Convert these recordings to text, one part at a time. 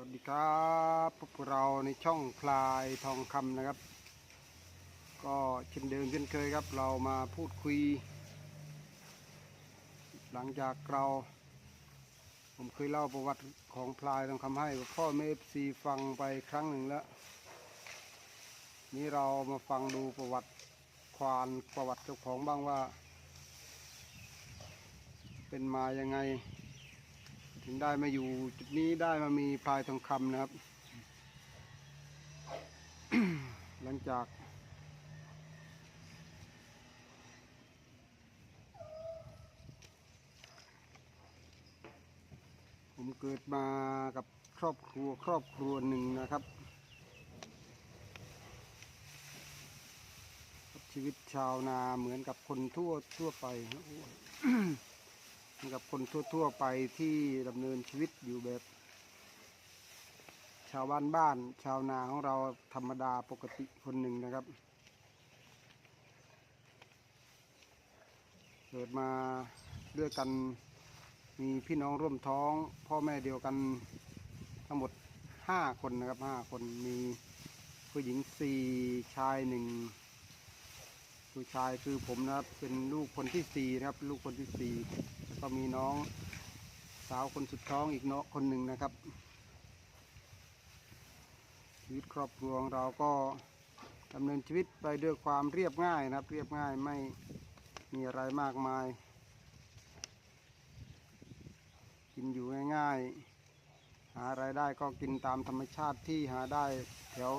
วัสดีครับพวกเราในช่องพลายทองคำนะครับ ก็เช่นเดิมเช่นเคยครับ เรามาพูดคุย หลังจากเรา ผมเคยเล่าประวัติของพลายทองคำให้พ่อเมฟซีฟังไปครั้งหนึ่งแล้ว นี้เรามาฟังดูประวัติควานประวัติเจ้าของบ้างว่า เป็นมายังไง ถึงได้มาอยู่จุดนี้ได้มามีพลายทองคำนะครับ หลังจาก ผมเกิดมากับครอบครัวครอบครัวหนึ่งนะครับชีวิตชาวนาเหมือนกับคนทั่วทั่วไปเห กับคนทั่ว ๆ ไปที่ดำเนินชีวิตอยู่แบบ ชาวบ้านบ้าน ชาวนาของเราธรรมดาปกติคนหนึ่งนะครับ เกิดมาด้วยกันมีพี่น้องร่วมท้อง พ่อแม่เดียวกันทั้งหมดห้าคนนะครับห้าคนมีผู้หญิงสี่ชายหนึ่งผู้ชายคือผมนะครับ เป็นลูกคนที่สี่นะครับ ลูกคนที่สี่ ก็มีน้องสาวคนสุดท้องอีกเนาะคนหนึ่งนะครับ ชีวิตครอบครัวของเราก็ดำเนินชีวิตไปด้วยความเรียบง่ายนะครับ เรียบง่ายไม่มีอะไรมากมาย กินอยู่ง่ายๆ หาไรายได้ก็กินตามธรรมชาติที่หาได้แถว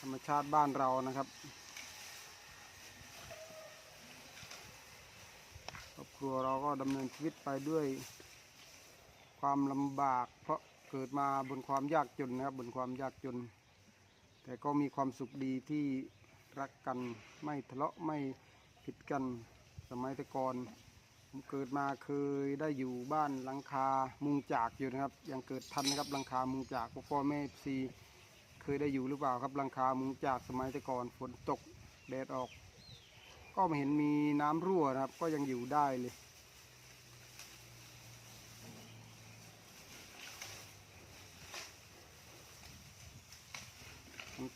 ธรรมชาติบ้านเรานะครับ ครัวเราก็ดำเนินชีวิตไปด้วยความลำบาก เพราะเกิดมาบนความยากจนนะครับบนความยากจน แต่ก็มีความสุขดีที่รักกันไม่ทะเลาะไม่ผิดกันสมัยแต่ก่อนผมเกิดมาเคยได้อยู่บ้านหลังคามุงจากอยู่นะครับ ยังเกิดทันนะครับหลังคามุงจากพ่อแม่ซีเคยได้อยู่หรือเปล่าครับหลังคามุงจากสมัยแต่ก่อนฝนตกแดดออก ก็ไม่เห็นมีน้ำรั่วนะครับ ก็ยังอยู่ได้เลย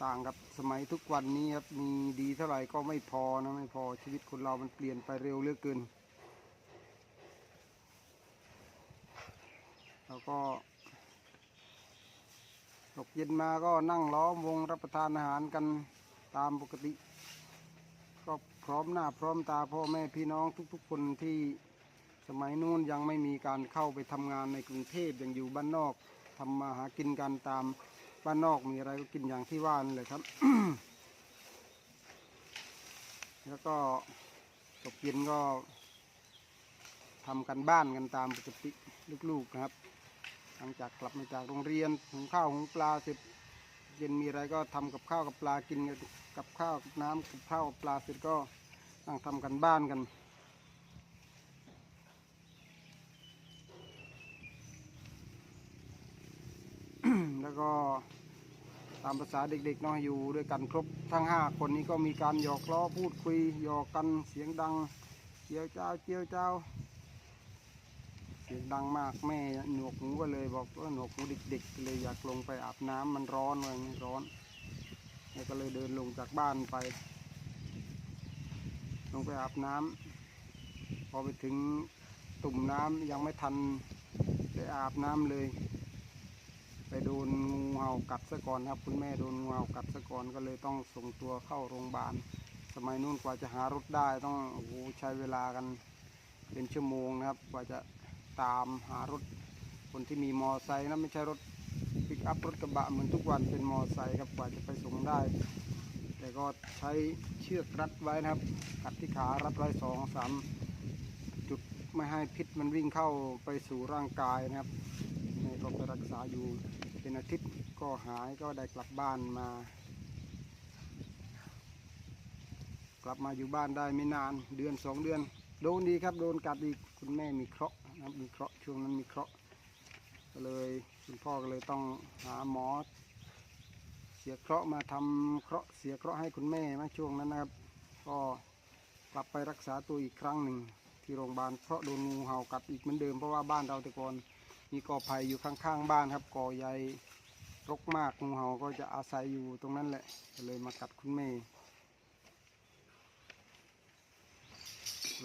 ต่างกับสมัยทุกวันนี้ครับ มีดีเท่าไหร่ก็ไม่พอนะไม่พอชีวิตคนเรามันเปลี่ยนไปเร็วเหลือเกิน แล้วก็ตกเย็นมาก็นั่งล้อมวงรับประทานอาหารกันตามปกติ พร้อมหน้าพร้อมตาพ่อแม่พี่น้องทุก ๆ คนที่สมัยนู้นยังไม่มีการเข้าไปทำงานในกรุงเทพยังอยู่บ้านนอกทำมาหากินกันตามบ้านนอกมีอะไรก็กินอย่างที่ว่านั่นแหละครับ แล้วก็ตกเย็นก็ทำกันบ้านกันตามปกติลูกๆนะครับ หลังจากกลับมาจากโรงเรียนหุงข้าวหุงปลาเสร็จ เย็นมีอะไรก็ทำกับข้าวกับปลากินกันกับข้าวกับน้ำกับข้าวกับปลาเสร็จก็นั่งทำกันบ้านกัน แล้วก็ตามภาษาเด็กๆเนาะอยู่ด้วยกันครบทั้งห้าคนนี้ก็มีการหยอกล้อพูดคุยหยอกกันเสียงดังเจียวเจ้าเจียวเจ้า สียงดังมากแม่หนวกหูก็เลยบอกว่าหนวกหูเด็กๆเลยอยากลงไปอาบน้ำมันร้อนว่าอย่างนี้ร้อนแม่ก็เลยเดินลงจากบ้านไป ลงไปอาบน้ำพอไปถึงตุ่มน้ำยังไม่ทันได้อาบน้ำเลย ไปโดนงูเห่ากัดซะก่อนครับ คุณแม่โดนงูเห่ากัดซะก่อนก็เลยต้องส่งตัวเข้าโรงพยาบาลสมัยนู้นกว่าจะหารถได้ต้องโอ้ใช้เวลากันเป็นชั่วโมงนะครับ กว่าจะ ตามหารถคนที่มีมอไซค์นะไม่ใช่รถปิกอัพรถกระบะเหมือนทุกวันเป็นมอไซค์ครับกว่าจะไปส่งได้ แต่ก็ใช้เชือกรัดไว้นะครับกัดที่ขารัดไว้สองสามจุดไม่ให้พิษมันวิ่งเข้าไปสู่ร่างกายนะครับแม่ก็ไปรักษาอยู่เป็นอาทิตย์ก็หายก็ได้กลับบ้านมา กลับมาอยู่บ้านได้ไม่นานเดือนสองเดือน โดนดีครับโดนกัดอีกคุณแม่มีเคราะห์ นะครับมีเคราะห์ช่วงนั้นมีเคราะห์ก็เลยคุณพ่อก็เลยต้องหาหมอ เสียเคราะห์มาทำเคราะห์เสียเคราะห์ให้คุณแม่มาช่วงนั้นนะครับ ก็กลับไปรักษาตัวอีกครั้งหนึ่งที่โรงพยาบาลเพราะโดนงูเห่ากัดอีกเหมือนเดิมเพราะว่าบ้านเราแต่ก่อนมีกอไผ่อยู่ข้างๆบ้านครับกอใหญ่รกมากงูเห่าก็จะอาศัยอยู่ตรงนั้นแหละก็เลยมากัดคุณแม่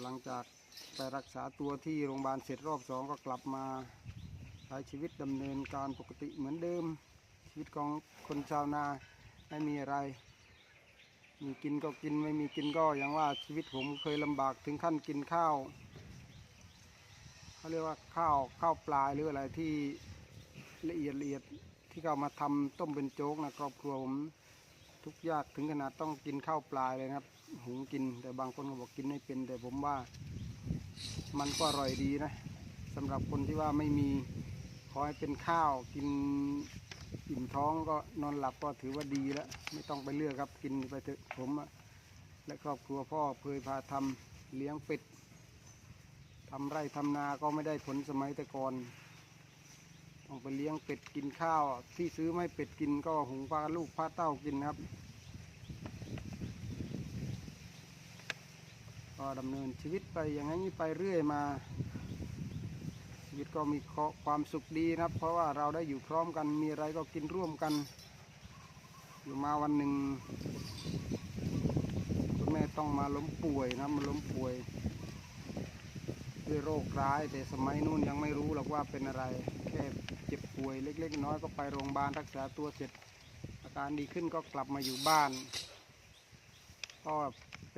หลังจาก ไปรักษาตัวที่โรงพยาบาลเสร็จรอบสองก็กลับมาใช้ชีวิตดำเนินการปกติเหมือนเดิม ชีวิตของคนชาวนาไม่มีอะไร มีกินก็กินไม่มีกินก็อย่างว่าชีวิตผมเคยลำบากถึงขั้นกินข้าวเขาเรียกว่าข้าวข้าวปลายหรืออะไรที่ละเอียดละเอียดที่เขามาทำต้มเป็นโจ๊กนะครอบครัวผมทุกยากถึงขนาดต้องกินข้าวปลายเลยครับ หุงกินแต่บางคนก็บอกกินไม่เป็นแต่ผมว่า มันก็อร่อยดีนะสำหรับคนที่ว่าไม่มีขอให้เป็นข้าวกินอิ่มท้องก็นอนหลับก็ถือว่าดีแล้ว ไม่ต้องไปเลือกครับกินไปเถอะผมและครอบครัวพ่อเคยพาทำเลี้ยงเป็ดทำไร่ทำนาก็ไม่ได้ผลสมัยแต่ก่อนต้องไปเลี้ยงเป็ดกินข้าว ที่ซื้อไม่เป็ดกินก็หุงพาลูกพาเต้ากินครับ ดำเนินชีวิตไปอย่างนี้ไปเรื่อยมาชีวิตก็มีความสุขดีนะครับ เพราะว่าเราได้อยู่พร้อมกันมีอะไรก็กินร่วมกัน อยู่มาวันหนึ่งคุณแม่ต้องมาล้มป่วยนะมาล้มป่วยด้วยโรคร้ายแต่สมัยนู้นยังไม่รู้หรอกว่าเป็นอะไร แค่เจ็บป่วยเล็ก ๆ น้อยก็ไปโรงพยาบาลรักษาตัวเสร็จอาการดีขึ้นก็กลับมาอยู่บ้านก็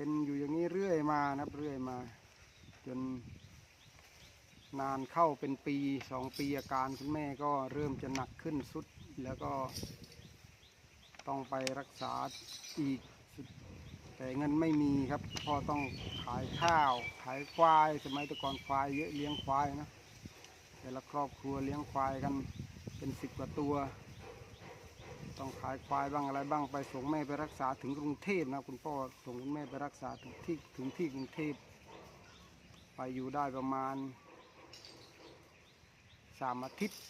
เป็นอยู่อย่างนี้เรื่อยมานะครับเรื่อยมา จนนานเข้าเป็นปีสองปีอาการคุณแม่ก็เริ่มจะหนักขึ้นสุดแล้วก็ต้องไปรักษาอีกสุดแต่เงินไม่มีครับพ่อต้องขายข้าว ขายควาย สมัยต่ก่อนควายเยอะเลี้ยงควายนะแต่ละครอบครัวเลี้ยงควายกันเป็นสิบกว่าตัว ต้องขายควายบ้างอะไรบ้างไปส่งแม่ไปรักษาถึงกรุงเทพนะคุณพ่อส่งคุณแม่ไปรักษาถึงที่ถึงที่กรุงเทพไปอยู่ได้ประมาณสามอาทิตย์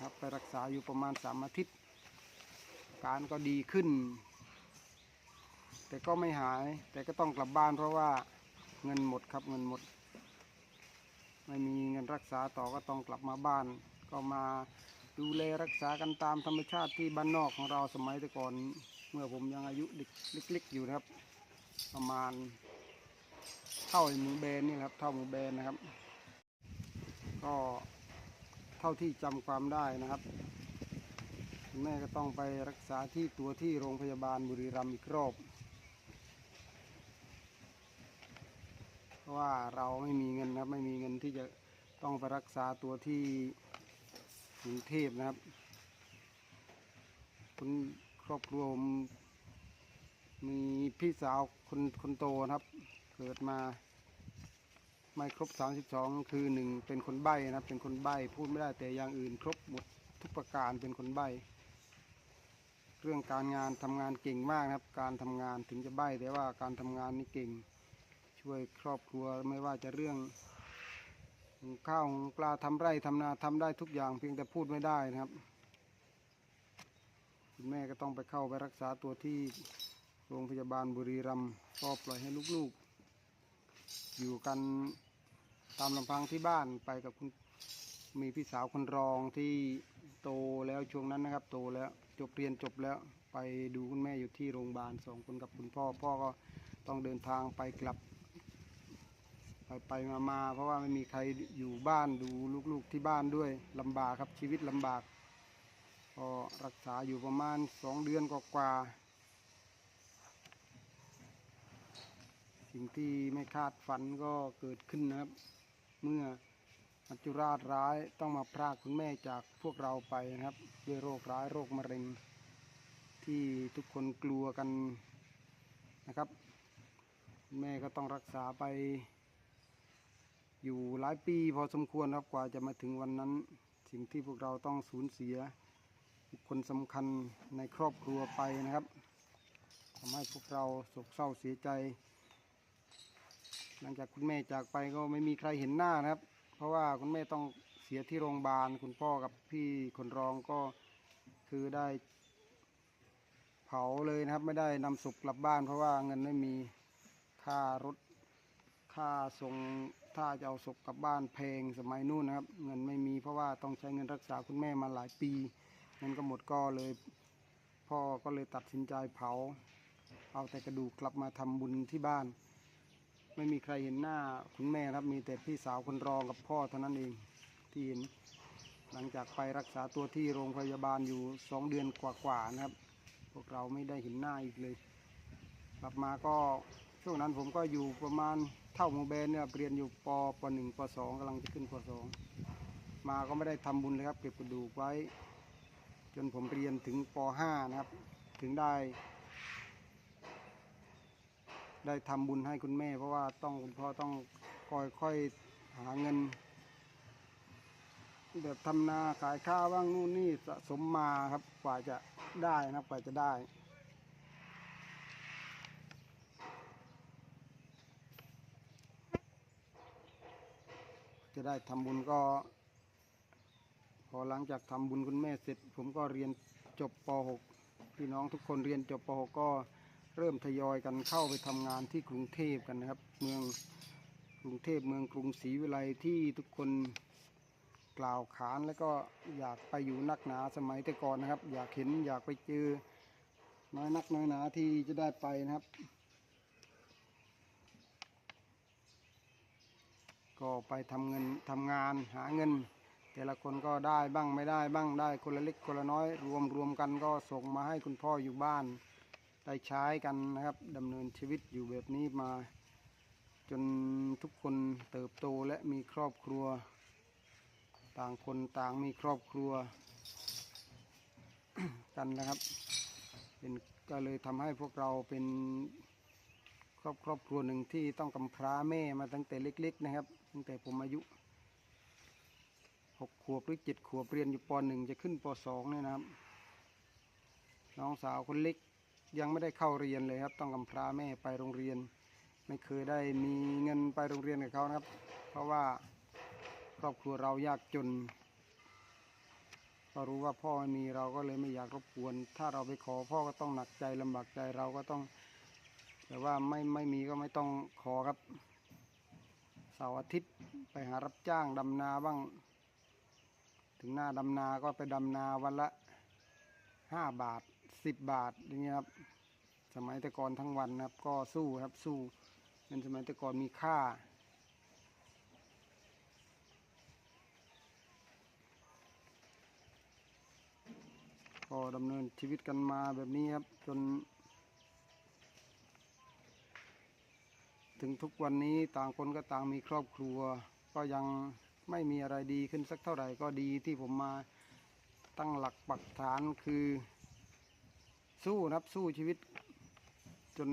ครับไปรักษาอยู่ประมาณสามอาทิตย์อาการก็ดีขึ้น แต่ก็ไม่หาย แต่ก็ต้องกลับบ้านเพราะว่าเงินหมดครับเงินหมด ไม่มีเงินรักษาต่อก็ต้องกลับมาบ้านก็มา ดูแลรักษากันตามธรรมชาติที่บ้านนอกของเราสมัยแต่ก่อน เมื่อผมยังอายุเด็กเล็กๆอยู่นะครับ ประมาณเท่าหมูแบนนี่ครับเท่าหมูแบนนะครับ ก็เท่าที่จำความได้นะครับแม่ก็ต้องไปรักษาที่ตัวที่โรงพยาบาลบุรีรัมย์อีกรอบเพราะว่าเราไม่มีเงินนะครับไม่มีเงินที่จะต้องไปรักษาตัวที่ กรุงเทพนะครับคุณครอบครัวผมมีพี่สาวคนคนโตนะครับ เกิดมาไม่ครบ 32 คือหนึ่งเป็นคนใบ้นะครับ เป็นคนใบ้พูดไม่ได้แต่อย่างอื่น ครบหมดทุกประการเป็นคนใบ้เรื่องการงานทำงานเก่งมากนะครับ การทำงานถึงจะใบ้แต่ว่าการทำงานนี่เก่ง ช่วยครอบครัวไม่ว่าจะเรื่อง หุงข้าวหุงปลาทำไร่ทำนาทำได้ทุกอย่างเพียงแต่พูดไม่ได้นะครับคุณแม่ก็ต้องไปเข้าไปรักษาตัวที่โรงพยาบาลบุรีรัมย์ก็ปล่อยให้ลูกๆ อยู่กันตามลำพังที่บ้านไปกับคุณมีพี่สาวคนรองที่โตแล้วช่วงนั้นนะครับ โตแล้วจบเรียนจบแล้วไปดูคุณแม่อยู่ที่โรงพยาบาลสองคนกับคุณพ่อ พ่อก็ต้องเดินทางไปกลับ ไปมามาเพราะว่าไม่มีใครอยู่บ้านดูลูกๆที่บ้านด้วยลำบากครับชีวิตลำบากก็รักษาอยู่ประมาณสองเดือนกว่าๆสิ่งที่ไม่คาดฝันก็เกิดขึ้นนะครับ เมื่อมัจจุราชร้ายต้องมาพรากคุณแม่จากพวกเราไปนะครับ ด้วยโรคร้ายโรคมะเร็ง ที่ทุกคนกลัวกันนะครับ แม่ก็ต้องรักษาไป อยู่หลายปีพอสมควรครับกว่าจะมาถึงวันนั้น สิ่งที่พวกเราต้องสูญเสียคคลสำคัญในครอบครัวไปนะครับทำให้พวกเราโศกเศร้าเสียใจ หลังจากคุณแม่จากไปก็ไม่มีใครเห็นหน้านะครับ เพราะว่าคุณแม่ต้องเสียที่โรงพยาบาลคุณพ่อกับพี่คนรองก็คือได้ เผาเลยนะครับไม่ได้นำศพกลับบ้าน เพราะว่าเงินไม่มีค่ารถค่าส่ง ถ้าจะเอาศพกลับบ้านแพงสมัยนู้นนะครับ เงินไม่มีเพราะว่าต้องใช้เงินรักษาคุณแม่มาหลายปีเงินก็หมดก็เลย พ่อก็เลยตัดสินใจเผา เอาแต่กระดูกกลับมาทำบุญที่บ้าน ไม่มีใครเห็นหน้าคุณแม่ครับมีแต่พี่สาวคนรองกับพ่อเท่านั้นเองที่เห็นหลังจากไปรักษาตัวที่โรงพยาบาลอยู่สองเดือนกว่าๆนะครับ พวกเราไม่ได้เห็นหน้าอีกเลย กลับมาก็ ช่วงนั้นผมก็อยู่ประมาณเท่าโมเบนเนี่ยเรียนอยู่ปปหนึ่งปสองกำลังจะขึ้นปสองมาก็ไม่ได้ทำบุญเลยครับเก็บกระดูกไว้ จนผมเรียนถึงปห้านะครับ ถึงได้ ได้ทำบุญให้คุณแม่ เพราะว่าต้องคุณพ่อต้องค่อยๆหาเงินแบบทำนาขายข้าวบ้างนู่นนี่สะสมมาครับกว่าจะได้นะครับกว่าจะได้ จะได้ทำบุญก็ พอหลังจากทำบุญคุณแม่เสร็จ ผมก็เรียนจบป .6 พี่น้องทุกคนเรียนจบป .6 ก็เริ่มทยอยกันเข้าไปทำงานที่กรุงเทพกันนะครับ เมืองกรุงเทพเมืองกรุงศรีวิไลที่ทุกคนกล่าวขานแล้วก็อยากไปอยู่นักหนาสมัยแต่ก่อนนะครับ อยากเห็นอยากไปเจอน้อยนักน้อยหนาที่จะได้ไปนะครับ ก็ไปทำเงินทำงานหาเงิน แต่ละคนก็ได้บ้างไม่ได้บ้างได้คนละเล็กคนละน้อย รวมรวมกันก็ส่งมาให้คุณพ่ออยู่บ้าน ได้ใช้กันนะครับดำเนินชีวิตอยู่แบบนี้มา จนทุกคนเติบโตและมีครอบครัว ต่างคนต่างมีครอบครัวกันนะครับเป็นก็เลยทำให้พวกเราเป็น ครอบครอบครัวหนึ่งที่ต้องกำพร้าแม่มาตั้งแต่เล็ก ๆ นะครับ ตั้งแต่ผมอายุหกขวบหรือเจ็ดขวบเรียนอยู่ปหนึ่งจะขึ้นปสองเนี่ยนะครับ น้องสาวคนเล็กยังไม่ได้เข้าเรียนเลยครับ ต้องกำพร้าแม่ไปโรงเรียน ไม่เคยได้มีเงินไปโรงเรียนกับเขานะครับ เพราะว่าครอบครัวเรายากจนก็รู้ว่าพ่อไม่มีเราก็เลยไม่อยากรบกวน ถ้าเราไปขอพ่อก็ต้องหนักใจลำบากใจเราก็ต้อง แต่ว่าไม่ไม่มีก็ไม่ต้องขอครับเสาร์อาทิตย์ไปหารับจ้างดำนาบ้าง ถึงหน้าดำนาก็ไปดำนาวันละห้าบาทสิบบาทอย่างเงี้ยครับ สมัยแต่ก่อนทั้งวันนะครับ ก็สู้ครับสู้เงินสมัยแต่ก่อนมีค่าก็ดำเนินชีวิตกันมาแบบนี้ครับ จน ถึงทุกวันนี้ต่างคนก็ต่างมีครอบครัว ก็ยังไม่มีอะไรดีขึ้นสักเท่าไหร่ก็ดีที่ผมมาตั้งหลักปักฐานคือ สู้นะครับสู้ชีวิต จน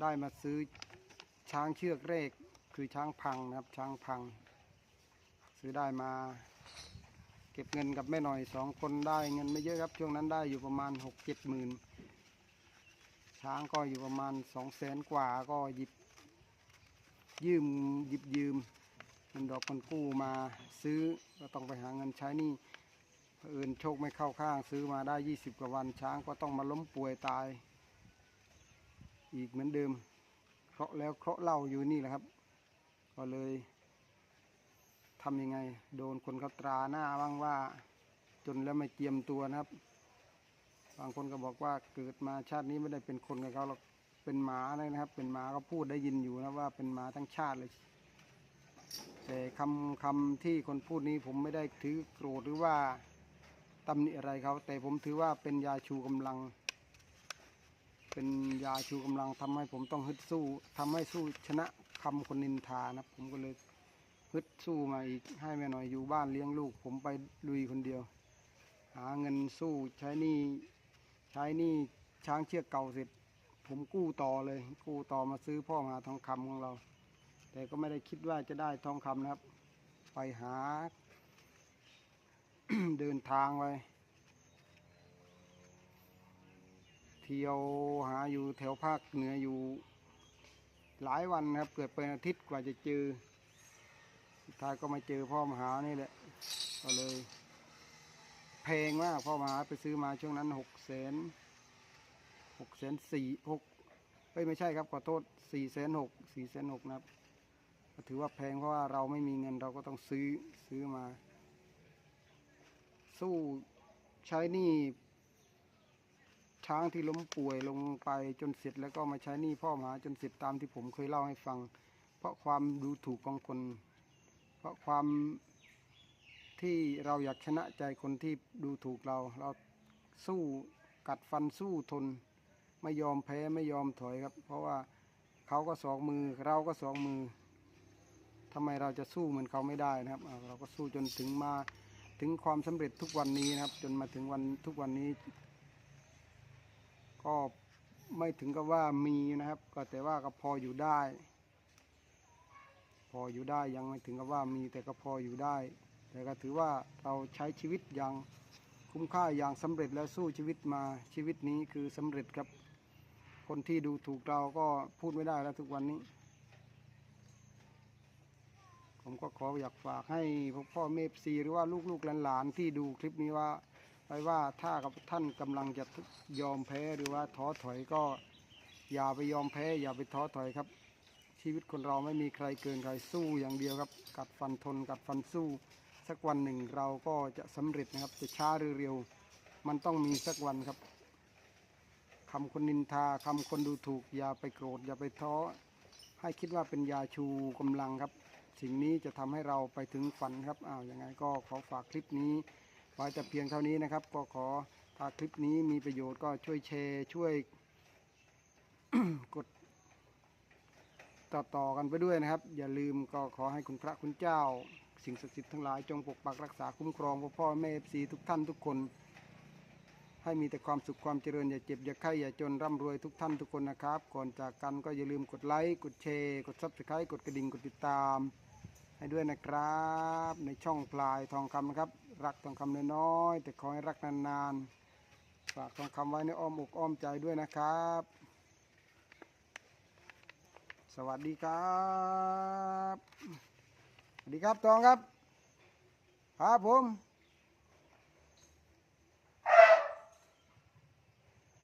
ได้มาซื้อช้างเชือกแรก คือช้างพังนะครับช้างพัง ซื้อได้มาเก็บเงินกับแม่หน่อยสองคนได้เงินไม่เยอะครับช่วงนั้นได้อยู่ประมาณหกเจ็ดหมื่น ช้างก็อยู่ประมาณสองแสนกว่าก็หยิบยืมหยิบยืมเงินดอกคนกู้มาซื้อก็ต้องไปหาเงินใช้นี่เผอิญโชคไม่เข้าข้างซื้อมาได้ยี่สิบกว่าวันช้างก็ต้องมาล้มป่วยตาย อีกเหมือนเดิมเคราะห์แล้วเคราะห์เล่าอยู่นี่แหละครับ ก็เลยทำยังไง โดนคนเขาตราหน้าบ้างว่า จนแล้วไม่เจียมตัวนะครับางคนก็บอกว่าเกิดมาชาตินี้ไม่ได้เป็นคนกับเขาหรอกเป็นหมาเลยนะครับ เป็นหมาก็พูดได้ยินอยู่นะว่าเป็นหมาทั้งชาติเลย แต่คำคำที่คนพูดนี้ผมไม่ได้ถือโกรธหรือว่าตำหนิอะไรเขาแต่ผมถือว่าเป็นยาชูกำลัง เป็นยาชูกำลังทำให้ผมต้องฮึดสู้ทำให้สู้ชนะคำคนนินทานะผมก็เลยฮึดสู้มาอีกให้แม่หน่อยอยู่บ้านเลี้ยงลูก ผมไปลุยคนเดียว หาเงินสู้ใช้หนี้ ใช้หนี้ช้างเชือกเก่าเสร็จ ผมกู้ต่อเลย กู้ต่อมาซื้อพ่อมหาทองคำของเรา แต่ก็ไม่ได้คิดว่าจะได้ทองคำนะครับ ไปหา เดินทางไปเที่ยวหาอยู่แถวภาคเหนืออยู่ หลายวันนะครับ เกิดเป็นอาทิตย์กว่าจะเจอสุดท้ายก็มาเจอพ่อมหานี่แหละก็เลย แพงมากพ่อมหาไปซื้อมาช่วงนั้นหกแสนหกแสนสี่หกไม่ใช่ครับขอโทษสี่แสนหกสี่แสนหกนะครับถือว่าแพงเพราะว่าเราไม่มีเงินเราก็ต้องซื้อซื้อมา สู้ใช้นี้ช้างที่ล้มป่วยลงไปจนเสร็จแล้วก็มาใช้นี้พ่อหมาจนเสร็จตามที่ผมเคยเล่าให้ฟัง เพราะความดูถูกของคน เพราะความ ที่เราอยากชนะใจคนที่ดูถูกเรา เราสู้กัดฟันสู้ทน ไม่ยอมแพ้ไม่ยอมถอยครับ เพราะว่าเขาก็สองมือ เราก็สองมือทำไมเราจะสู้เหมือนเขาไม่ได้นะครับ เราก็สู้จนถึงมาถึงความสำเร็จทุกวันนี้นะครับ จนมาถึงวันทุกวันนี้ ก็ไม่ถึงกับว่ามีนะครับ ก็แต่ว่าก็พออยู่ได้ พออยู่ได้ยังไม่ถึงกับว่ามีแต่ก็พออยู่ได้ แต่ก็ถือว่าเราใช้ชีวิตอย่างคุ้มค่าอย่างสำเร็จแล้วสู้ชีวิตมาชีวิตนี้คือสำเร็จครับ คนที่ดูถูกเราก็พูดไม่ได้แล้วทุกวันนี้ ผมก็ขออยากฝากให้พ่อพ่อเมฟซีหรือว่าลูกๆหลานๆที่ดูคลิปนี้ว่าไว้ว่าถ้ากับท่านกำลังจะยอมแพ้หรือว่าท้อถอยก็อย่าไปยอมแพ้ อย่าไปท้อถอยครับ ชีวิตคนเราไม่มีใครเกินใครสู้อย่างเดียวครับ กัดฟันทนกัดฟันสู้ สักวันหนึ่งเราก็จะสำเร็จนะครับจะช้าหรือเร็ว มันต้องมีสักวันครับคำคนนินทาคำคนดูถูก อย่าไปโกรธ อย่าไปท้อให้คิดว่าเป็นยาชูกำลังครับ สิ่งนี้จะทำให้เราไปถึงฝันครับอ้าวยังไงก็ขอฝากคลิปนี้ไว้แต่เพียงเท่านี้นะครับ ก็ขอถ้าคลิปนี้มีประโยชน์ก็ช่วยแชร์ช่วยกดต่อต่อกันไปด้วยนะครับ อย่าลืมก็ขอให้คุณพระคุณเจ้า สิ่งศักดิ์สิทธิ์ทั้งหลายจงปกปักรักษาคุ้มครองพ่อพ่อแม่สีทุกท่านทุกคน ให้มีแต่ความสุขความเจริญอย่าเจ็บอย่าไข้อย่าจนร่ำรวยทุกท่านทุกคนนะครับ ก่อนจากกันก็อย่าลืมกดไลค์กดแชร์กดซับสไครต์กดกระดิ่งกดติดตาม ให้ด้วยนะครับ ในช่องปลายทองคำนะครับ รักทองคำน้อยๆแต่ขอให้รักนานๆฝากทองคำไว้ในอ้อมอกอ้อมใจด้วยนะครับ สวัสดีครับ สวัสดีครับตองครับครับผม